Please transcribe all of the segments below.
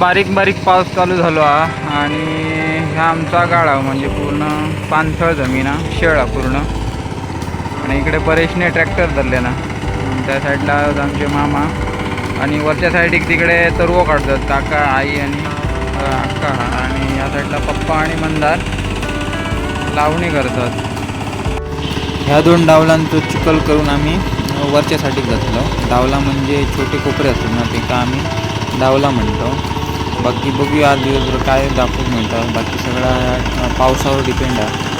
बारीक बारीक पाऊस चालू झालो हा. आणि ह्या आमचा गाळा म्हणजे पूर्ण पाणथळ जमीन हा शेळा पूर्ण. आणि इकडे परेशने ट्रॅक्टर धरले ना. त्या साईडला आमचे मामा. आणि वरच्या साईड तिकडे तरव काढतात काका आई आणि अक्का आणि या साईडला पप्पा आणि मंदार लावणी करतात. ह्या दोन डावलांचं चिखल करून आम्ही वरच्यासाठी घातलं डावला म्हणजे छोटे कोपरे असतात ना ते का आम्ही डावला म्हणतो. बाकी बघूया आज दिवसभर काय दाखवून मिळतं. बाकी सगळा पावसावर डिपेंड आहे.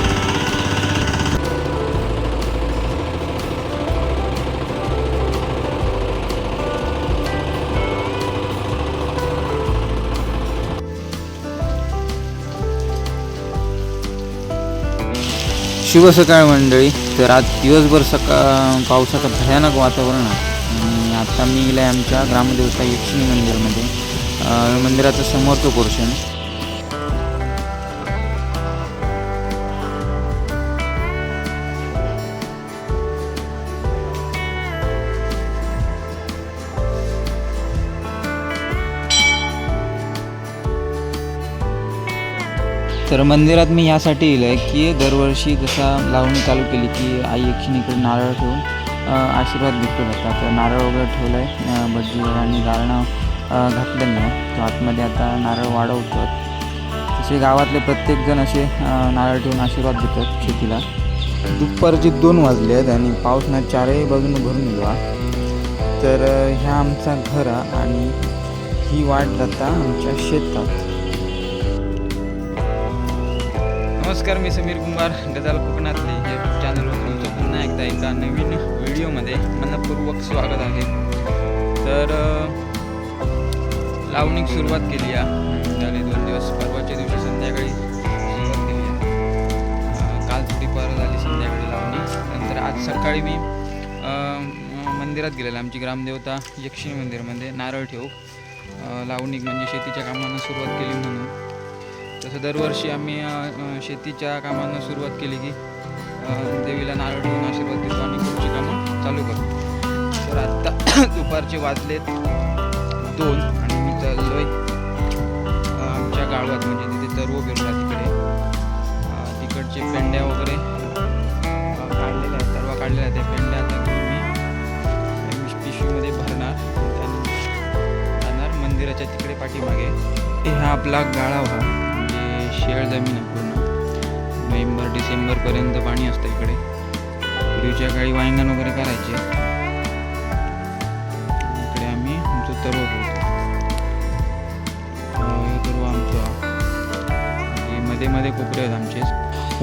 शुभ सकाळ मंडळी तर आज दिवसभर सकाळ पावसाचं भयानक वातावरण आहे. आणि आता मी गेलं आहे आमच्या ग्रामदेवता यक्षिणी मंदिरमध्ये. मंदिराचा समोर समोरचं पोर्शन तर मंदिरात मी यासाठी येलो आहे की दरवर्षी जसा लावणी चालू केली की आई यक्षिणीकडे नारळ ठेवून आशीर्वाद घेतला जातात तर नारळ वगैरे ठेवलं आहे भटजीवर आणि गारणं घातलं नाही तो आतमध्ये आता नारळ वाढवतात तसे गावातले प्रत्येकजण असे नारळ ठेवून आशीर्वाद देतात शेतीला. दुपारचे दोन वाजले आहेत आणि पाऊस ना चारही बाजूने भरून गेलो. तर ह्या आमचा घर हा आणि ही वाट जाता आमच्या शेतात. नमस्कार मी समीर कुंभार गजाल कोकणातले हे चॅनलवर तुमचं पुन्हा एकदा एका नवीन व्हिडिओमध्ये मनपूर्वक स्वागत आहे. तर लावणीक सुरुवात केली आहे झाले दोन दिवस परवाच्या दिवशी संध्याकाळी सुरुवात केली आहे काल थोडीफार झाली संध्याकाळी लावणी नंतर आज सकाळी मी मंदिरात गेलेलं. आमची ग्रामदेवता यक्षिणी मंदिरमध्ये नारळ ठेवू लावणीक म्हणजे शेतीच्या कामांना सुरुवात केली म्हणून. तसं दरवर्षी आम्ही शेतीच्या कामांना सुरुवात केली की देवीला नारळ ठेवून आशीर्वाद देतो आणि पुढची कामं चालू करतो. तर आत्ता दुपारचे वाजलेत दोन. आणि आमच्या गावात म्हणजे तिथे तरव बिरला तिकडे. तिकडचे पेंड्या वगैरे काढलेल्या आहेत तरवा काढलेल्या आहेत त्या पेंड्या आता मी पिशवीमध्ये भरणार. त्यानंतर जाणार मंदिराच्या तिकडे पाठीमागे. हा आपला गाळा हा म्हणजे शेळ जमीन आहे पूर्ण. नोव्हेंबर डिसेंबरपर्यंत पाणी असतं इकडे. पूर्वीच्या काळी वांगण वगैरे करायचे. मध्ये मध्ये कोपरे आहेत आमचे.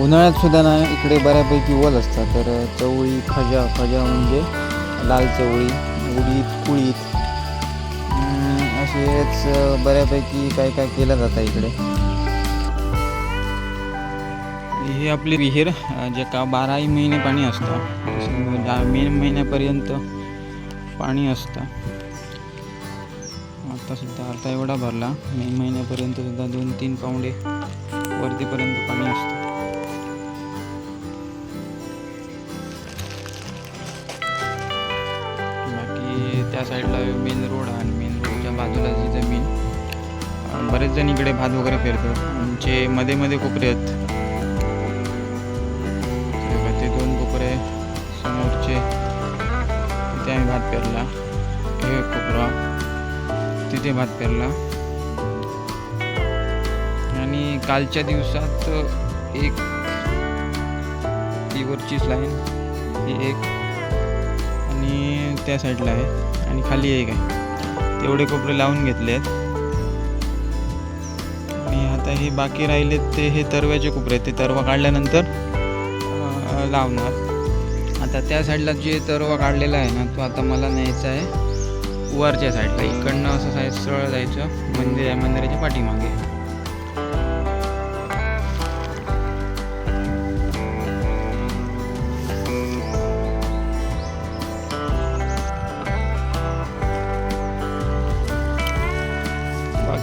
उन्हाळ्यात सुद्धा ना इकडे बऱ्यापैकी ओल असतात. तर चवळी खजा खजा म्हणजे लाल चवळी उडीद कुळीत असेच बऱ्यापैकी काय काय केलं जातं इकडे. ही आपली विहीर जे का बाराही महिने पाणी असतं. मे महिन्यापर्यंत पाणी असतं. आता सुद्धा आता एवढा भरला. मे महिन्यापर्यंत सुद्धा दोन तीन पाऊंडे वरतीपर्यंत पाणी असतं. बाकी त्या साईडला मेन रोड आहे आणि मेन रोडच्या बाजूला जी जमीन बरेच जण इकडे भात वगैरे पेरतात. म्हणजे मध्ये मध्ये कोपरे आहेत. ते दोन कोपरे समोरचे तिथे आम्ही भात पेरला. हे एक कोपरा तिथे भात पेरला. कालच्या दिवसात एक ती वरचीच लाईन ही एक आणि त्या साईडला आहे. आणि खाली एक आहे. तेवढे कोपरे लावून घेतले आहेत. आणि आता हे बाकी राहिलेत ते हे तरव्याचे कोपरे आहेत. ते तरवा काढल्यानंतर लावणार. आता त्या साईडला जे तरवा काढलेला आहे ना तो आता मला न्यायचा आहे. वरच्या साईडला इकडनं असं साईड सरळ जायचं. मंदिर आहे मंदिराच्या पाठीमागे.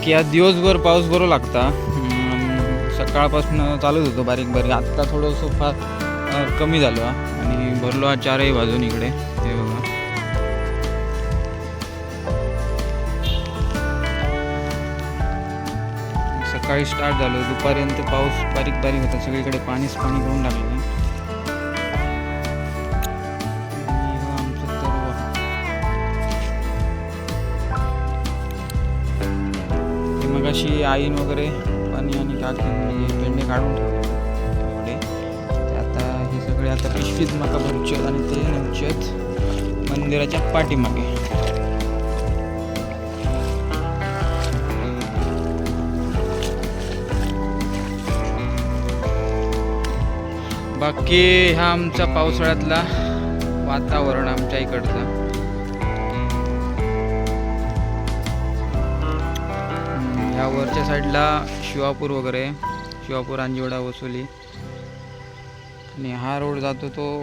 की आज दिवसभर पाऊस बरो लागता. सकाळपासून चालूच होतो बारीक बारीक. आत्ता थोडंसं फार कमी झालं आणि भरलो हा चारही बाजून इकडे. ते बघा. सकाळी स्टार्ट झालो. दुपारपर्यंत पाऊस बारीक बारीक होता. सगळीकडे पाणीच पाणी करून टाकलेलं कशी आईन वगैरे पाणी आणि काकी म्हणजे पेंडे काढून ठेवले एवढे ते आता हे सगळे आता पिशवीत मका भरूचे आणि ते नेमचे मंदिराच्या पाठीमागे. बाकी हा आमचा पावसाळ्यातला वातावरण आमच्या इकडचं. वरच्या साईडला शिवापूर वगैरे शिवापूर अंजिवडा वसुली. आणि हा रोड जातो तो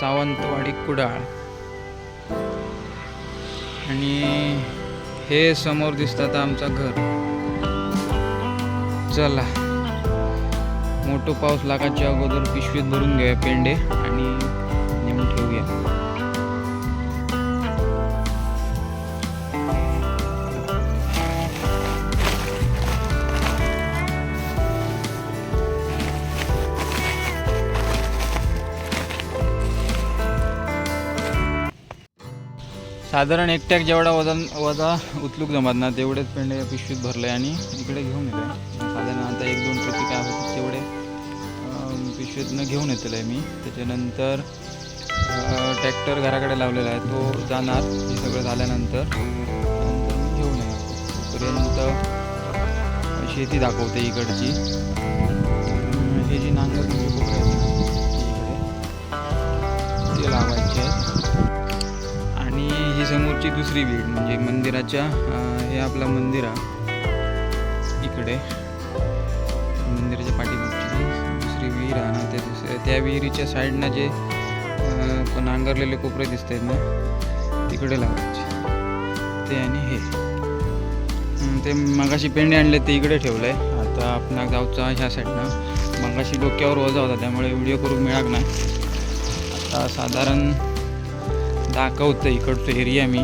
सावंतवाडी कुडाळ. आणि हे समोर दिसतात आमचं घर. चला. मोठं पाऊस लागायच्या अगोदर पिशवीत भरून घेऊया पेंडे आणि साधारण एकट्याक जेवढा वजन वजा उचलूक जमत ना तेवढेच पेंडे पिशवीत भरले आणि इकडे घेऊन येते साधारण आता एक दोन ट्रिपी काय होते तेवढे पिशवीतनं घेऊन येतलं आहे मी. त्याच्यानंतर ट्रॅक्टर घराकडे लावलेला आहे. तो जाणार हे सगळं झाल्यानंतर. घेऊन येणार. तोपर्यंत शेती दाखवते इकडची. हे जी नांगर ही दुसरी विहीर म्हणजे मंदिराच्या हे आपला मंदिर आहे. इकडे. मंदिराच्या पाठीमागची दुसरी विहीर आहे ना त्या दुसऱ्या त्या विहिरीच्या साईडनं जे नांगरलेले कोपरे दिसत आहेत ना तिकडे लावायचे. ते आणि हे. ते मगाशी पेंडे आणले ते इकडे ठेवलं आहे आता आपण गावचा ह्या साईडनं. मगाशी डोक्यावर वजा होता त्यामुळे व्हिडिओ करून मिळाक नाही. आता साधारण दाखवतं इकडचं एरिया मी.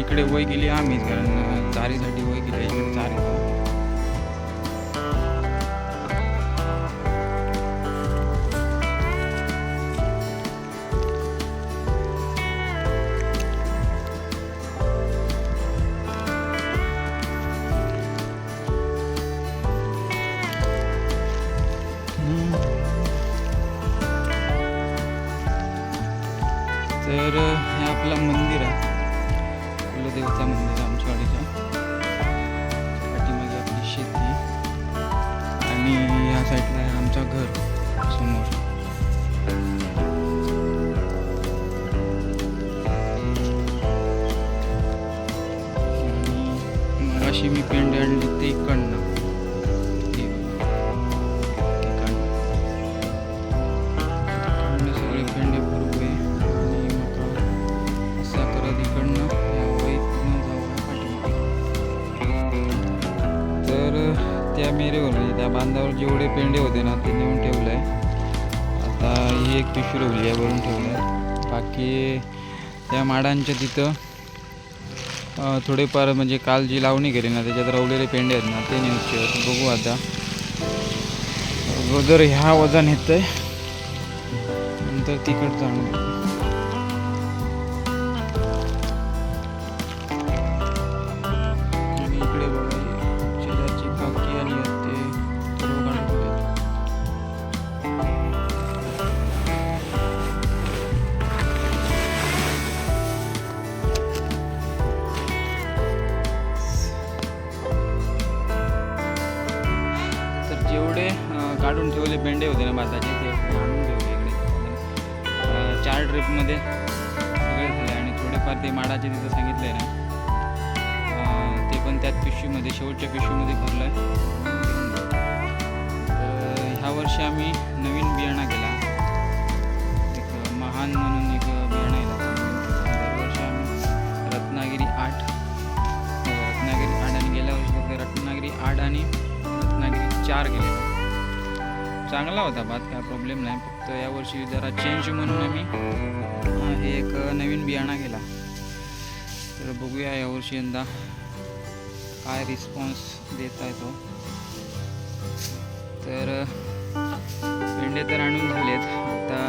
इकडे वय गेली आम्ही कारण चारीसाठी वय गेली इकडे चार आणि मगाशी मी पेंड आणली ते इकडनं सगळे पेंडे भरवे आणि मग असा करत इकडनं तर त्या मेरेवर म्हणजे त्या बांधावर जेवढे पेंडे होते ना ते नेऊन ठेवलं आहे आता ही एक पिशवी रोवली आहे भरून ठेवलं आहे बाकी त्या माडांच्या तिथं थोडेफार म्हणजे काल जी लावणी केली ना त्याच्यात रवलेले पेंडे आहेत ना ते निघते बघू आता. अगोदर ह्या वजन येतं आहे नंतर तिकडचं आणू थोडेफार ते माडाचे तिथं सांगितलं आहे ना ते पण त्यात पिशवीमध्ये शेवटच्या पिशवीमध्ये भरलं आहे ह्या वर्षी आम्ही नवीन बियाणा केला. एक महान म्हणून एक बियाणा आहे दरवर्षी आम्ही रत्नागिरी आठ हो, रत्नागिरी आठ आणि गेल्या वर्षी फक्त रत्नागिरी आठ आणि रत्नागिरी चार गेले चांगला होता भात काय प्रॉब्लेम नाही. फक्त यावर्षी जरा चेंज म्हणून आम्ही हे एक नवीन बियाणा केला. तर बघूया यावर्षी यंदा काय रिस्पॉन्स देत आहे तो. तर पेंडे तर आणून झालेत. आता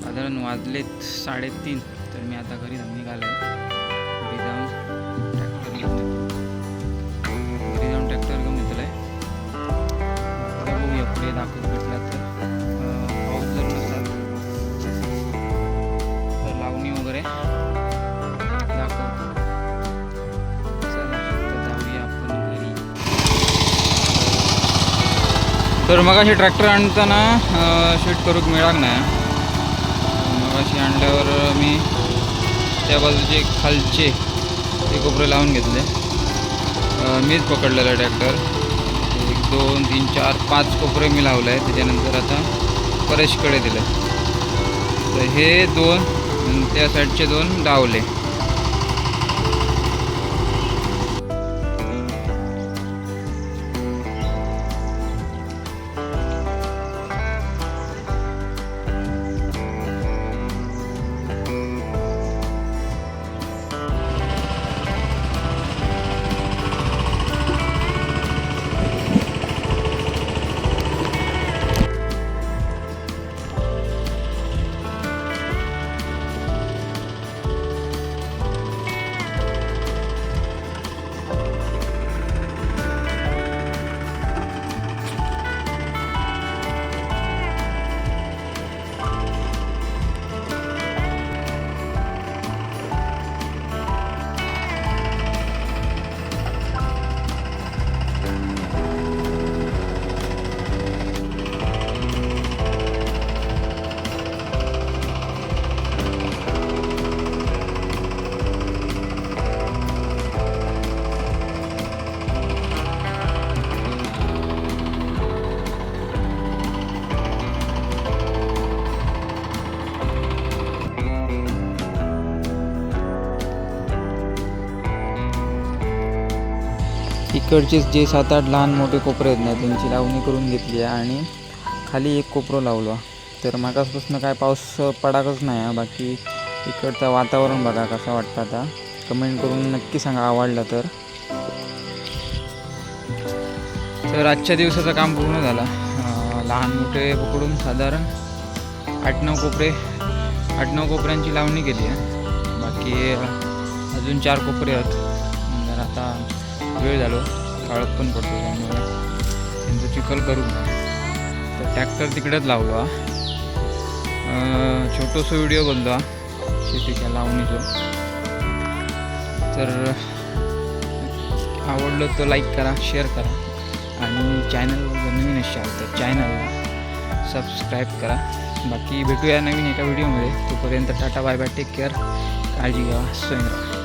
साधारण वाजलेत साडेतीन तर मी आता घरी जाऊन निघालो आहे तर मग अशी ट्रॅक्टर आणताना शूट करूक मिळाक नाही. मग अशी आणल्यावर मी त्या बाजूचे खालचे ते कोपरे लावून घेतले. मीच पकडलेला ट्रॅक्टर. एक दोन तीन चार पाच कोपरे मी लावले आहे त्याच्यानंतर आता परेशकडे दिलं. तर हे दोन त्या साईडचे दोन डावले. इकडचेच जे सात आठ लहान मोठे कोपरे आहेत ना त्यांची लावणी करून घेतली आहे आणि खाली एक कोपरं लावलो. तर मागासपासून काय पाऊस पडाकच नाही आहे बाकी इकडचं वातावरण बघा कसं वाटतं आता. कमेंट करून नक्की सांगा आवडलं तर. तर आजच्या दिवसाचं काम पूर्ण झालं. लहान मोठे पकडून साधारण आठ नऊ कोपरे आठ नऊ कोपऱ्यांची लावणी केली आहे. बाकी अजून चार कोपरे आहेत. तर आता वेळ झालो काळत पण पडतो त्यामुळे. त्यांचं चिखल करू नये तर ट्रॅक्टर तिकडेच लावलो छोटंसं व्हिडिओ बोलतो शेतीच्या लावणीचं. तर आवडलं तर लाईक करा शेअर करा. आणि चॅनल नवीन असाल तर चॅनलला सबस्क्राईब करा. बाकी भेटूया नवीन एका व्हिडिओमध्ये तोपर्यंत tata bye bye take care काळजी घ्या स्वयं राहा